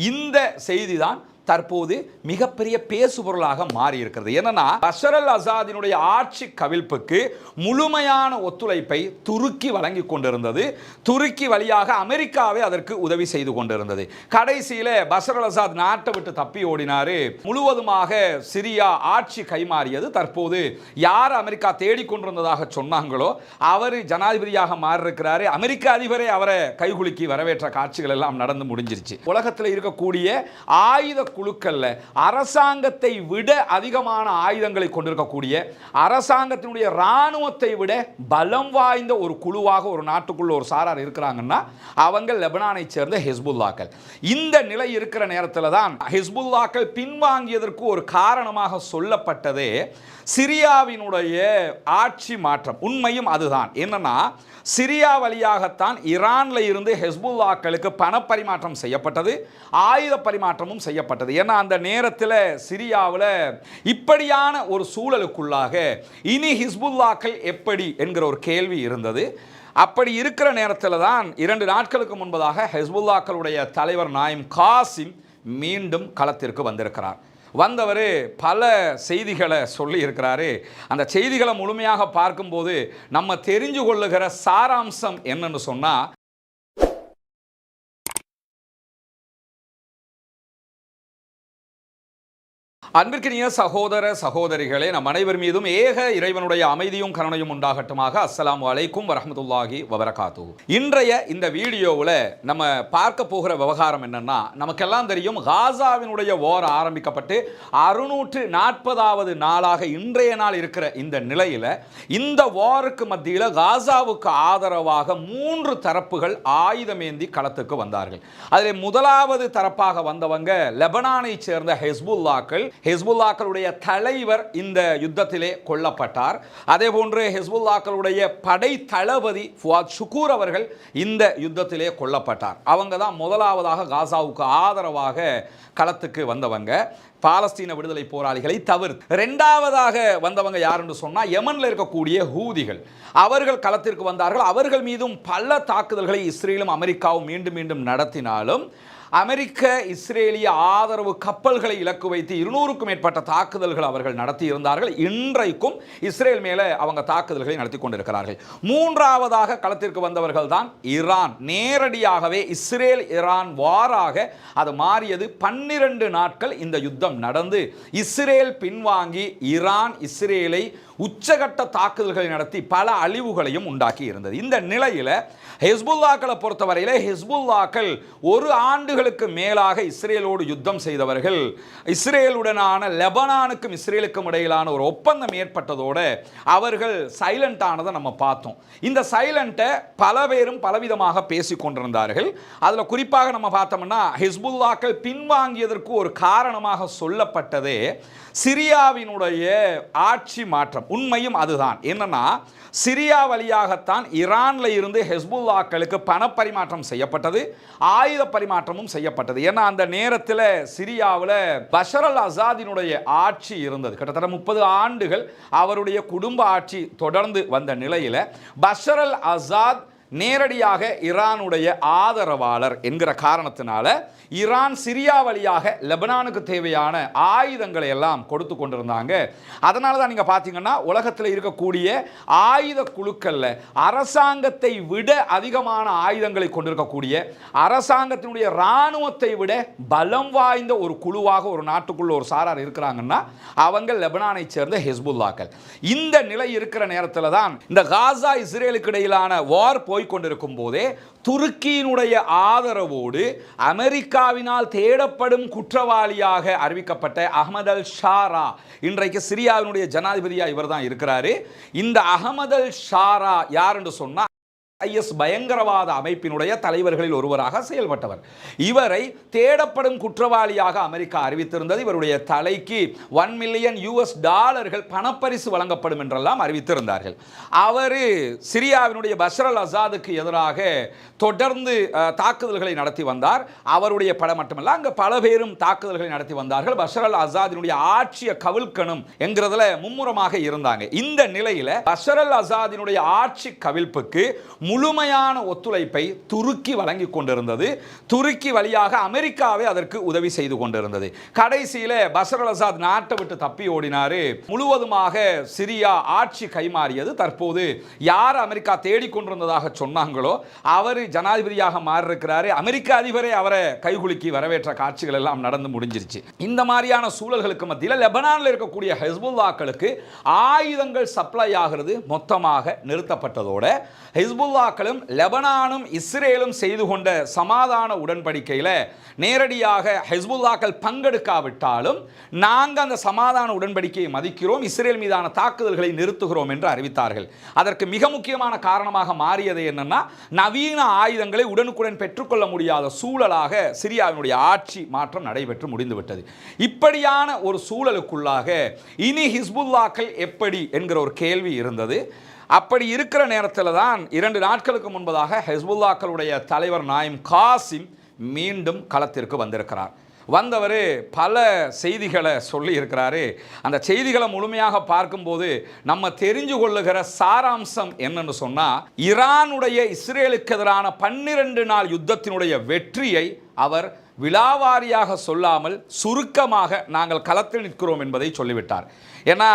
இந்த செய்தி தான் தற்போது மிகப்பெரிய பேசுபொருளாக மாறி இருக்கிறது என்னன்னா பஷர் அல் அசாதினுடைய ஆட்சி கவிழ்ப்புக்கு முழுமையான ஒத்துழைப்பை துருக்கி வழங்கி கொண்டிருந்தது. துருக்கி வழியாக அமெரிக்காவே அதற்கு உதவி செய்து கொண்டிருந்தது. கடைசியில் பஷர் அல் அசாத் நாட்டை விட்டு தப்பி ஓடினாரு. முழுவதுமாக சிரியா ஆட்சி கைமாறியது. தற்போது யார் அமெரிக்கா தேடிக்கொண்டிருந்ததாக சொன்னாங்களோ அவர் ஜனாதிபதியாக மாறியிருக்கிறாரு. அமெரிக்க அதிபரே அவரை கைகுலுக்கி வரவேற்ற காட்சிகள் எல்லாம் நடந்து முடிஞ்சிருச்சு. உலகத்தில் இருக்கக்கூடிய ஆயுத குழுக்கள்ல அரசாங்கத்தை விட அதிகமான ஆயுதங்களை கொண்டிருக்கக்கூடிய அரசாங்கத்தினுடைய இராணுவத்தை விட பலம் வாய்ந்த ஒரு குழுவாக ஒரு நாட்டுக்குள்ள ஒரு சாரார் இருக்கிறாங்கன்னா அவங்க லெபனானை சேர்ந்த ஹிஸ்புல்லாக்கள். இந்த நிலை இருக்கிற நேரத்தில் தான் ஹிஸ்புல்லாக்கள் பின்வாங்கியதற்கு ஒரு காரணமாக சொல்லப்பட்டதே சிரியாவினுடைய ஆட்சி மாற்றம். உண்மையும் அதுதான். என்னன்னா சிரியா வழியாகத்தான் இரானில் இருந்து ஹெஸ்புல்லாக்களுக்கு பணப்பரிமாற்றம் செய்யப்பட்டது ஆயுத பரிமாற்றமும் செய்யப்பட்டது. ஏன்னா அந்த நேரத்தில் சிரியாவில் இப்படியான ஒரு சூழலுக்குள்ளாக இனி ஹிஸ்புல்லாக்கள் எப்படி என்கிற ஒரு கேள்வி இருந்தது. அப்படி இருக்கிற நேரத்தில் தான் இரண்டு நாட்களுக்கு முன்பதாக ஹெஸ்புல்லாக்களுடைய தலைவர் நாயம் காசிம் மீண்டும் களத்திற்கு வந்திருக்கிறார். வந்தவர் பல செய்திகளை சொல்லி இருக்கிறாரு அந்த செய்திகளை முழுமையாக பார்க்கும்போது நம்ம தெரிஞ்சு கொள்ளுகிற சாராம்சம் என்னன்னு சொன்னால் அன்பிற்கினிய சகோதர சகோதரிகளே நம் அனைவர் மீதும் ஏக இறைவனுடைய அமைதியும் கருணையும் உண்டாகட்டுமாக. அஸ்லாம் அலைக்கும் வரமத்துல்லாஹி வபரகாத்து இன்றைய இந்த வீடியோவில் நம்ம பார்க்க போகிற விவகாரம் என்னன்னா நமக்கெல்லாம் தெரியும் காசாவினுடைய ஓர் ஆரம்பிக்கப்பட்டு அறுநூற்று நாற்பதாவது நாளாக இன்றைய நாள் இருக்கிற இந்த நிலையில் இந்த ஓருக்கு மத்தியில் காசாவுக்கு ஆதரவாக மூன்று தரப்புகள் ஆயுதமேந்தி களத்துக்கு வந்தார்கள். அதில் முதலாவது தரப்பாக வந்தவங்க லெபனானை சேர்ந்த ஹெஸ்புல்லாக்கள் ஹெஸ்புல்லாக்களுடைய தலைவர் இந்த யுத்தத்திலே கொல்லப்பட்டார். அதே போன்று ஹெஸ்புல்லாக்களுடைய படை தளபதி ஃபுவாத் ஷுக்கூர் அவர்கள் இந்த யுத்தத்திலே கொல்லப்பட்டார். அவங்க தான் முதலாவதாக காசாவுக்கு ஆதரவாக களத்துக்கு வந்தவங்க. பாலஸ்தீன விடுதலை போராளிகளை தவிர்த்து. ரெண்டாவதாக வந்தவங்க யாருன்னு சொன்னால் யமனில் இருக்கக்கூடிய ஹூதிகள். அவர்கள் களத்திற்கு வந்தார்கள். அவர்கள் மீதும் பல தாக்குதல்களை இஸ்ரேலும் அமெரிக்காவும் மீண்டும் மீண்டும் நடத்தினாலும் அமெரிக்க இஸ்ரேலிய ஆதரவு கப்பல்களை இலக்கு வைத்து இருநூறுக்கும் மேற்பட்ட தாக்குதல்கள் அவர்கள் நடத்தி இருந்தார்கள் இன்றைக்கும் இஸ்ரேல் மேலே அவங்க தாக்குதல்களை நடத்தி கொண்டிருக்கிறார்கள். மூன்றாவதாக களத்திற்கு வந்தவர்கள் தான் ஈரான். நேரடியாகவே இஸ்ரேல் ஈரான் வாராக அது மாறியது. பன்னிரண்டு நாட்கள் இந்த யுத்தம் நடந்து. இஸ்ரேல் பின்வாங்கி ஈரான் இஸ்ரேலை உச்சகட்ட தாக்குதல்களை நடத்தி பல அழிவுகளையும் உண்டாக்கி இருந்தது. இந்த நிலையில் ஹெஸ்புல்லாக்களை பொறுத்தவரையிலே ஹெஸ்புல்லாக்கள் ஒரு ஆண்டுகளுக்கு மேலாக இஸ்ரேலோடு யுத்தம் செய்தவர்கள். இஸ்ரேலுடனான லெபனானுக்கும் இஸ்ரேலுக்கும் இடையிலான ஒரு ஒப்பந்தம் ஏற்பட்டதோடு அவர்கள் சைலண்ட் ஆனதை நம்ம பார்த்தோம். இந்த சைலண்ட்டை பல பேரும் பலவிதமாக பேசி கொண்டிருந்தார்கள். அதில் குறிப்பாக நம்ம பார்த்தோம்னா ஹிஸ்புல்லாக்கள் பின்வாங்கியதற்கு ஒரு காரணமாக சொல்லப்பட்டதே சிரியாவினுடைய ஆட்சி மாற்றம். உண்மையும் அதுதான். என்னன்னா சிரியா வழியாகத்தான் ஈரானில் இருந்து ஹெஸ்புல்லாக்களுக்கு பணப்பரிமாற்றம் செய்யப்பட்டது ஆயுத பரிமாற்றமும் செய்யப்பட்டது. ஏன்னா அந்த நேரத்தில் சிரியாவில் பஷர் அல் அசாதினுடைய ஆட்சி இருந்தது. கிட்டத்தட்ட முப்பது ஆண்டுகள் அவருடைய குடும்ப ஆட்சி தொடர்ந்து வந்த நிலையில் பஷர் அல் அசாத் நேரடியாக ஈரானுடைய ஆதரவாளர் என்கிற காரணத்தினால ஈரான் சிரியா வழியாக லெபனானுக்கு தேவையான ஆயுதங்களை எல்லாம் கொடுத்து கொண்டிருந்தாங்க. அதனால தான் நீங்கள் பார்த்தீங்கன்னா உலகத்தில் இருக்கக்கூடிய ஆயுத குழுக்களில் அரசாங்கத்தை விட அதிகமான ஆயுதங்களை கொண்டிருக்கக்கூடிய அரசாங்கத்தினுடைய இராணுவத்தை விட பலம் வாய்ந்த ஒரு குழுவாக ஒரு நாட்டுக்குள்ள ஒரு சாரார் இருக்கிறாங்கன்னா அவங்க லெபனானை சேர்ந்த ஹெஸ்புல்லாக்கள். இந்த நிலை இருக்கிற நேரத்தில் தான் இந்த காசா இஸ்ரேலுக்கு இடையிலான வார் போய்கொண்டிருக்கும் போதே துருக்கியினுடைய ஆதரவோடு அமெரிக்காவினால் தேடப்படும் குற்றவாளியாக அறிவிக்கப்பட்ட அகமது அல் ஷாரா இன்றைக்கு சிரியாவினுடைய ஜனாதிபதியாக இவர் தான் இருக்கிறாரு. இந்த அகமது அல் ஷாரா யார் என்று சொன்னால் ஐஎஸ் பயங்கரவாத அமைப்பினுடைய தலைவர்களில் ஒருவராக செயல்பட்டவர். இவரை தேடப்படும் குற்றவாளியாக அமெரிக்கா அறிவித்திருந்தது. இவருடைய தலைக்கு ஒன் மில்லியன் யூஎஸ் டாலர்கள் பணப்பரிசு வழங்கப்படும் என்றெல்லாம் அறிவித்திருந்தார்கள். அவர் சிரியாவினுடைய பஷரல் அல் அசாதுக்கு எதிராக தொடர்ந்து தாக்குதல்களை நடத்தி வந்தார். அவருடைய படம் மட்டுமல்ல அங்கே பல பேரும் தாக்குதல்களை நடத்தி வந்தார்கள். பஷரல் அல் அசாதினுடைய ஆட்சியை கவிழ்க்கணும் என்கிறதுல மும்முரமாக இருந்தாங்க. இந்த நிலையில் பஷர் அல் அசாதினுடைய ஆட்சி கவிழ்ப்புக்கு முழுமையான ஒத்துழைப்பை துருக்கி வழங்கி கொண்டிருந்தது. துருக்கி வழியாக அமெரிக்காவே அதற்கு உதவி செய்து கொண்டிருந்தது. கடைசியில் பசர் அசாத் நாட்டை விட்டு தப்பி ஓடினார். முழுவதுமாக சிரியா ஆட்சி கைமாறியது. தற்போது யார் அமெரிக்கா தேடிக்கொண்டிருந்ததாக சொன்னாங்களோ அவர் ஜனாதிபதியாக மாறியிருக்கிறாரு. அமெரிக்க அதிபரே அவரை கைகுலுக்கி வரவேற்ற காட்சிகள் எல்லாம் நடந்து முடிஞ்சிருச்சு. இந்த மாதிரியான சூழல்களுக்கு மத்தியில் லெபனானில் இருக்கக்கூடிய ஹெஸ்புல்லாக்களுக்கு ஆயுதங்கள் சப்ளை ஆகிறது மொத்தமாக நிறுத்தப்பட்டதோட ஹெஸ்புல்லாக்களும் லெபனானும் இஸ்ரேலும் செய்து கொண்ட சமாதான உடன்படிக்கையில் நேரடியாக ஹெஸ்புல்லாக்கள் பங்கெடுக்காவிட்டாலும் நாங்கள் அந்த சமாதான உடன்படிக்கையை மதிக்கிறோம் இஸ்ரேல் மீதான தாக்குதல்களை நிறுத்துகிறோம் என்று அறிவித்தார்கள். அதற்கு மிக முக்கியமான காரணமாக மாறியது என்னன்னா நவீன ஆயுதங்களை உடனுக்குடன் பெற்றுக்கொள்ள முடியாத சூழலாக சிரியாவினுடைய ஆட்சி மாற்றம் நடைபெற்று முடிந்துவிட்டது. இப்படியான ஒரு சூழலுக்குள்ளாக இனி ஹிஸ்புல்லாக்கள் எப்படி என்கிற ஒரு கேள்வி இருந்தது. அப்படி இருக்கிற நேரத்தில் தான் இரண்டு நாட்களுக்கு முன்பதாக ஹெஸ்புல்லாக்களுடைய தலைவர் நாயிம் காசிம் மீண்டும் களத்திற்கு வந்திருக்கிறார். வந்தவர் பல செய்திகளை சொல்லி இருக்கிறாரு. அந்த செய்திகளை முழுமையாக பார்க்கும்போது நம்ம தெரிஞ்சு கொள்ளுகிற சாராம்சம் என்னன்னு சொன்னால் ஈரானுடைய இஸ்ரேலுக்கு எதிரான பன்னிரண்டு நாள் யுத்தத்தினுடைய வெற்றியை அவர் விழாவாரியாக சொல்லாமல் சுருக்கமாக நாங்கள் களத்தில் நிற்கிறோம் என்பதை சொல்லிவிட்டார். ஏன்னா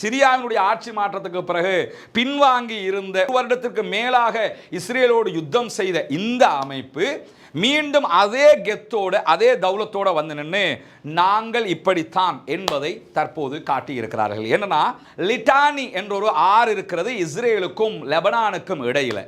சிரியாவினுடைய ஆட்சி மாற்றத்துக்கு பிறகு பின்வாங்கி இருந்த ஒரு வருடத்திற்கு மேலாக இஸ்ரேலோடு யுத்தம் செய்த இந்த அமைப்பு மீண்டும் அதே கெத்தோடு அதே தௌலத்தோடு வந்து நின்று நாங்கள் இப்படித்தான் என்பதை தற்போது காட்டியிருக்கிறார்கள். என்னன்னா லிட்டானி என்ற ஒரு ஆறு இருக்கிறது இஸ்ரேலுக்கும் லெபனானுக்கும் இடையில்.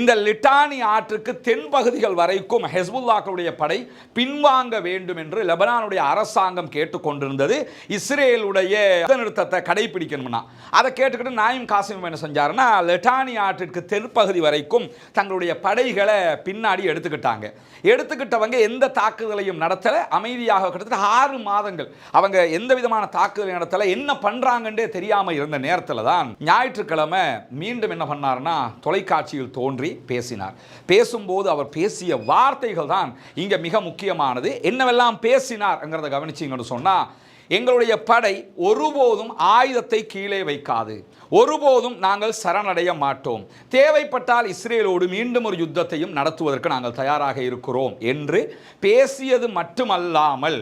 இந்த லிட்டானி ஆற்றுக்கு தென்பகுதிகள் வரைக்கும் ஹெஸ்புல்லாக்களுடைய படை பின்வாங்க வேண்டும் என்று லெபனானுடைய அரசாங்கம் கேட்டுக்கொண்டிருந்தது. இஸ்ரேலுடைய நிறுத்தத்தை கடைபிடிக்கணும்னா. அதை கேட்டுக்கிட்டு நாயும் காசிம் என்ன செஞ்சாருன்னா லிட்டானி ஆற்றிற்கு தென்பகுதி வரைக்கும் தங்களுடைய படைகளை பின்னாடி எடுத்துக்கிட்டாங்க. எடுத்துக்கிட்டவங்க எந்த தாக்குதலையும் நடத்தல. அமைதியாக கிட்டத்தட்ட ஆறு மாதங்கள் அவங்க எந்த விதமான தாக்குதலை நடத்தல. என்ன பண்ணுறாங்கன்றே தெரியாமல் இருந்த நேரத்தில் தான் ஞாயிற்றுக்கிழமை மீண்டும் என்ன பண்ணாருன்னா தொலைக்காட்சியில் தோன்றி பேசினார். பேசும்போது அவர் பேசிய வார்த்தைகள் தான் இங்கே மிக முக்கியமானது. என்னவெல்லாம் பேசினார்ங்கிறத கவனிச்சிங்கன்னு சொன்னால் எங்களுடைய படை ஒருபோதும் ஆயுதத்தை கீழே வைக்காது. ஒருபோதும் நாங்கள் சரணடைய மாட்டோம். தேவைப்பட்டால் இஸ்ரேலோடு மீண்டும் ஒரு யுத்தத்தையும் நடத்துவதற்கு நாங்கள் தயாராக இருக்கிறோம் என்று பேசியது மட்டுமல்லாமல்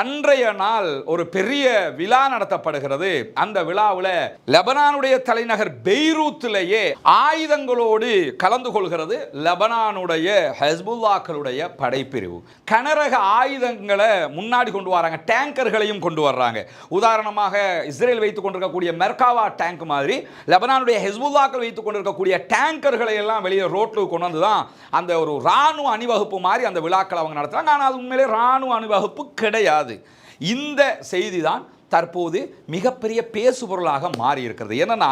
அன்றைய நாள் ஒரு பெரிய விழா நடத்தப்படுகிறது. அந்த விழாவில் லெபனானுடைய தலைநகர் பெய்ரூத்திலேயே ஆயுதங்களோடு கலந்து கொள்கிறது. லெபனானுடைய ஹஸ்புல்லாக்களுடைய படைப்பிரிவு. கனரக ஆயுதங்களை முன்னாடி கொண்டு வராங்க டேங்கர்களையும் கொண்டு வர்றாங்க. உதாரணமாக இஸ்ரேல் வைத்துக் கொண்டிருக்கக்கூடிய மெர்காவா டேங்க் மாதிரி லெபனானுடைய ஹெஸ்புல்லாக்கள் வைத்துக் கொண்டிருக்கக்கூடிய டேங்கர்களை எல்லாம் வெளியே ரோட்டில் கொண்டு வந்து தான் அந்த ஒரு ராணுவ அணிவகுப்பு மாதிரி அந்த விழாக்களை அவங்க நடத்துகிறாங்க ஆனால் அது உண்மையிலே ராணுவ அணிவகுப்பு கிடையாது. இந்த செய்தி தான் தற்போது மிகப்பெரிய பேசுபொருளாக மாறி இருக்கிறது என்னன்னா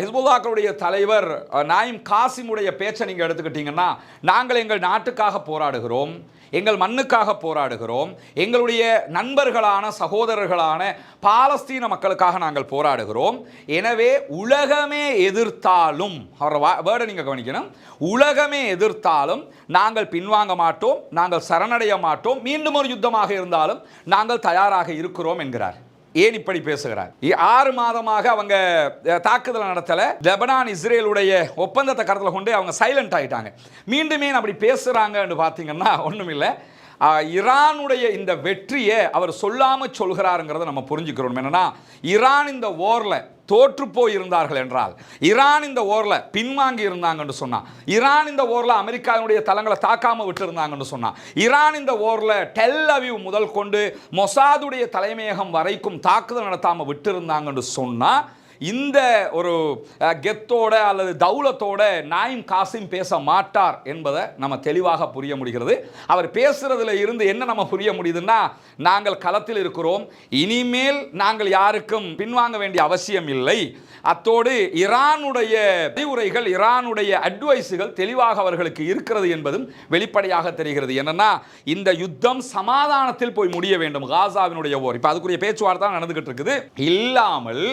ஹிஸ்புல்லாக்களுடைய தலைவர் நாயிம் காசிமுடைய பேச்சை நீங்கள் எடுத்துக்கிட்டீங்கன்னா நாங்கள் எங்கள் நாட்டுக்காக போராடுகிறோம் எங்கள் மண்ணுக்காக போராடுகிறோம் எங்களுடைய நண்பர்களான சகோதரர்களான பாலஸ்தீன மக்களுக்காக நாங்கள் போராடுகிறோம். எனவே உலகமே எதிர்த்தாலும் அவரோட வேர்டை நீங்கள் கவனிக்கணும். உலகமே எதிர்த்தாலும் நாங்கள் பின்வாங்க மாட்டோம் நாங்கள் சரணடைய மாட்டோம். மீண்டும் ஒரு யுத்தமாக இருந்தாலும் நாங்கள் தயாராக இருக்கிறோம் என்கிறார். ஏன் இப்படி பேசுகிறார்? ஆறு மாதமாக அவங்க தாக்குதல் நடத்தல. லெபனான் இஸ்ரேலுடைய ஒப்பந்தத்தை கருத்தில் கொண்டு அவங்க சைலண்ட் ஆகிட்டாங்க மீண்டுமே அப்படி பேசுறாங்கன்னு பார்த்தீங்கன்னா ஒன்றும் இல்லை ஈரானுடைய இந்த வெற்றியை அவர் சொல்லாமல் சொல்கிறாருங்கிறத நம்ம புரிஞ்சுக்கிறோம். என்னன்னா ஈரான் இந்த ஓரில் தோற்று போயிருந்தார்கள் என்றால் ஈரான் இந்த ஓரில் பின்வாங்கி இருந்தாங்கன்னு சொன்னால் ஈரான் இந்த ஓரில் அமெரிக்காவினுடைய தளங்களை தாக்காமல் விட்டுருந்தாங்கன்னு சொன்னால் ஈரான் இந்த ஓரில் டெல் அவிவ் முதல் கொண்டு மொசாதுடைய தலைமையகம் வரைக்கும் தாக்குதல் நடத்தாமல் விட்டுருந்தாங்கன்னு சொன்னால் இந்த ஒரு கெத்தோட அல்லது தௌலத்தோட நாயிம் காசிம் பேச மாட்டார் என்பதை நம்ம தெளிவாக புரிய முடிகிறது. அவர் பேசுறதுல இருந்து என்ன நம்ம புரிய முடியுதுன்னா நாங்கள் களத்தில் இருக்கிறோம் இனிமேல் நாங்கள் யாருக்கும் பின்வாங்க வேண்டிய அவசியம் இல்லை. அத்தோடு ஈரானுடைய அறிவுரைகள் ஈரானுடைய அட்வைஸுகள் தெளிவாக அவர்களுக்கு இருக்கிறது என்பதும் வெளிப்படையாக தெரிகிறது. என்னன்னா இந்த யுத்தம் சமாதானத்தில் போய் முடிய வேண்டும் காசாவினுடைய ஓர். இப்போ அதுக்குரிய பேச்சுவார்த்தை தான் நடந்துகிட்டு இருக்குது. இல்லாமல்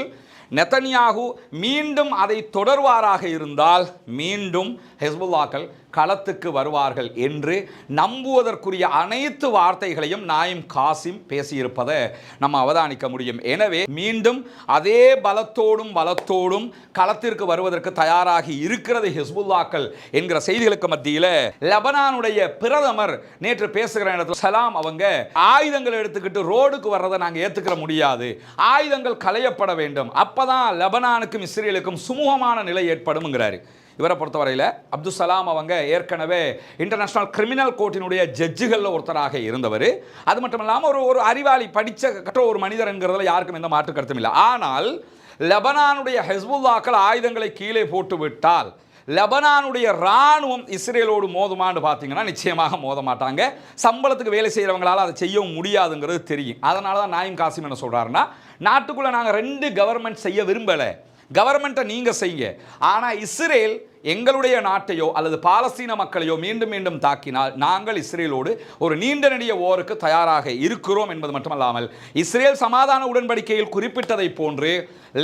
நெத்தனியாகு மீண்டும் அதை தொடர்வாராக இருந்தால் மீண்டும் ஹெஸ்புல்லாக்கள் களத்துக்கு வருவார்கள் என்று நம்புவதற்குரிய அனைத்து வார்த்தைகளையும் நாயும் காசிம் பேசியிருப்பதை நம்ம அவதானிக்க முடியும். எனவே மீண்டும் அதே பலத்தோடும் பலத்தோடும் களத்திற்கு வருவதற்கு தயாராகி இருக்கிறது ஹிஸ்புல்லாக்கள் என்கிற செய்திகளுக்கு மத்தியில் லெபனானுடைய பிரதமர் நேற்று பேசுகிற இடத்துல சலாம் அவங்க ஆயுதங்கள் எடுத்துக்கிட்டு ரோடுக்கு வர்றதை நாங்கள் ஏற்றுக்கிற முடியாது. ஆயுதங்கள் களையப்பட வேண்டும். அப்பதான் லெபனானுக்கும் இஸ்ரேலுக்கும் சுமூகமான நிலை ஏற்படும்ங்கிறாரு. இவரை பொறுத்தவரையில் அப்துல் சலாம் அவங்க ஏற்கனவே இன்டர்நேஷ்னல் கிரிமினல் கோர்ட்டினுடைய ஜட்ஜுகளில் ஒருத்தராக இருந்தவர். அது மட்டும் இல்லாமல் ஒரு ஒரு அறிவாளி படித்த கற்ற ஒரு மனிதர்ங்கிறதுல யாருக்கும் எந்த மாற்று கருத்தும் இல்லை. ஆனால் லெபனானுடைய ஹெஸ்புல்லாக்கள் ஆயுதங்களை கீழே போட்டு விட்டால் லெபனானுடைய இராணுவம் இஸ்ரேலோடு மோதுமான்னு பார்த்தீங்கன்னா நிச்சயமாக மோத மாட்டாங்க. சம்பளத்துக்கு வேலை செய்கிறவங்களால அதை செய்யவும் முடியாதுங்கிறது தெரியும். அதனால தான் நாயும் காசிம் என்ன சொல்கிறாருன்னா நாட்டுக்குள்ளே நாங்கள் ரெண்டு கவர்மெண்ட் செய்ய விரும்பலை. கவர்மெண்ட்டை நீங்கள் செய்யுங்க. ஆனால் இஸ்ரேல் எங்களுடைய நாட்டையோ அல்லது பாலஸ்தீன மக்களையோ மீண்டும் மீண்டும் தாக்கினால் நாங்கள் இஸ்ரேலோடு ஒரு நீண்ட நெடிய ஓருக்கு தயாராக இருக்கிறோம் என்பது மட்டுமல்லாமல் இஸ்ரேல் சமாதான உடன்படிக்கையில் குறிப்பிட்டதை போன்று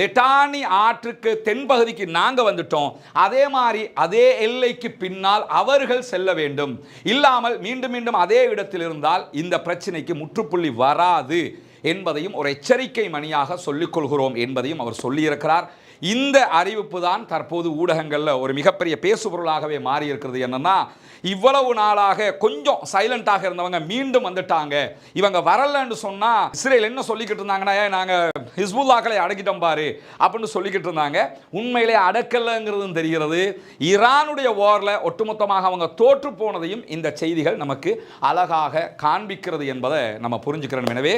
லெட்டானி ஆற்றுக்கு தென்பகுதிக்கு நாங்கள் வந்துட்டோம். அதே மாதிரி அதே எல்லைக்கு பின்னால் அவர்கள் செல்ல வேண்டும். இல்லாமல் மீண்டும் மீண்டும் அதே இடத்தில் இருந்தால் இந்த பிரச்சனைக்கு முற்றுப்புள்ளி வராது என்பதையும் ஒரு எச்சரிக்கை மணியாக சொல்லிக் கொள்கிறோம் என்பதையும் அவர் சொல்லியிருக்கிறார். இந்த அறிவிப்பு தான் தற்போது ஊடகங்களில் ஒரு மிகப்பெரிய பேசுபொருளாகவே மாறி இருக்கிறது என்னன்னா இவ்வளவு நாளாக கொஞ்சம் சைலண்டாக இருந்தவங்க மீண்டும் வந்துட்டாங்க. இவங்க வரலன்னு சொன்னால் இஸ்ரேல் என்ன சொல்லிக்கிட்டு இருந்தாங்கன்னா நாங்கள் ஹிஸ்புல்லாக்களை அடக்கிட்டோம் பாரு அப்படின்னு சொல்லிக்கிட்டு இருந்தாங்க. உண்மையிலே அடக்கலைங்கிறதும் தெரிகிறது. ஈரானுடைய ஓரில் ஒட்டுமொத்தமாக அவங்க தோற்று போனதையும் இந்த செய்திகள் நமக்கு அழகாக காண்பிக்கிறது என்பதை நம்ம புரிஞ்சுக்கிறோம். எனவே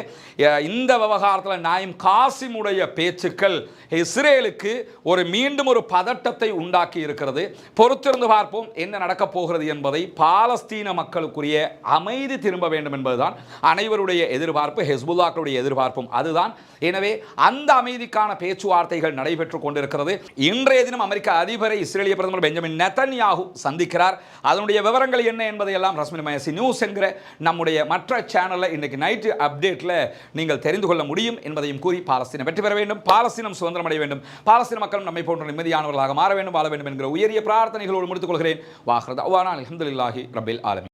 இந்த விவகாரத்தில் நாயும் காசிமுடைய பேச்சுக்கள் இஸ்ரேலுக்கு ஒரு மீண்டும் ஒரு பதட்டத்தை உண்டாக்கி இருக்கிறது. பொறுத்திருந்து பார்ப்போம் என்ன நடக்கப் போகிறது என்பதை பாலஸ்தீன மக்களுக்குரிய அமைதி திரும்ப வேண்டும் என்பதுதான் அனைவருடைய எதிர்பார்ப்பு ஹெஸ்புல்லாக்களுடைய எதிர்பார்ப்பும் அதுதான். எனவே அந்த அமைதிக்கான பேச்சுவார்த்தைகள் நடைபெற்று கொண்டிருக்கிறது. இன்றைய தினம் அமெரிக்க அதிபரை இஸ்ரேலிய பிரதமர் பெஞ்சமின் நெத்தன்யாகு சந்திக்கிறார். அதனுடைய விவரங்கள் என்ன என்பதை எல்லாம் ரஸ்மின் மயசி நியூஸ் என்கிற நம்முடைய மற்ற சேனலில் இன்றைக்கு நைட்டு அப்டேட்டில் நீங்கள் தெரிந்து கொள்ள முடியும் என்பதையும் கூறி பாலஸ்தீனம் வெற்றி பெற வேண்டும். பாலஸ்தீனம் சுதந்திரம் அடைய வேண்டும். பாலஸ்தீன மக்களும் நம்மை போன்ற நிம்மதியானவர்களாக மாற வேண்டும் வாழ வேண்டும் என்கிற உயரிய பிரார்த்தனைகளோடு முடித்துக் கொள்கிறேன். வாஹ்ரத் அவானா அலமதுல்லாஹி ரபில் ஆலமி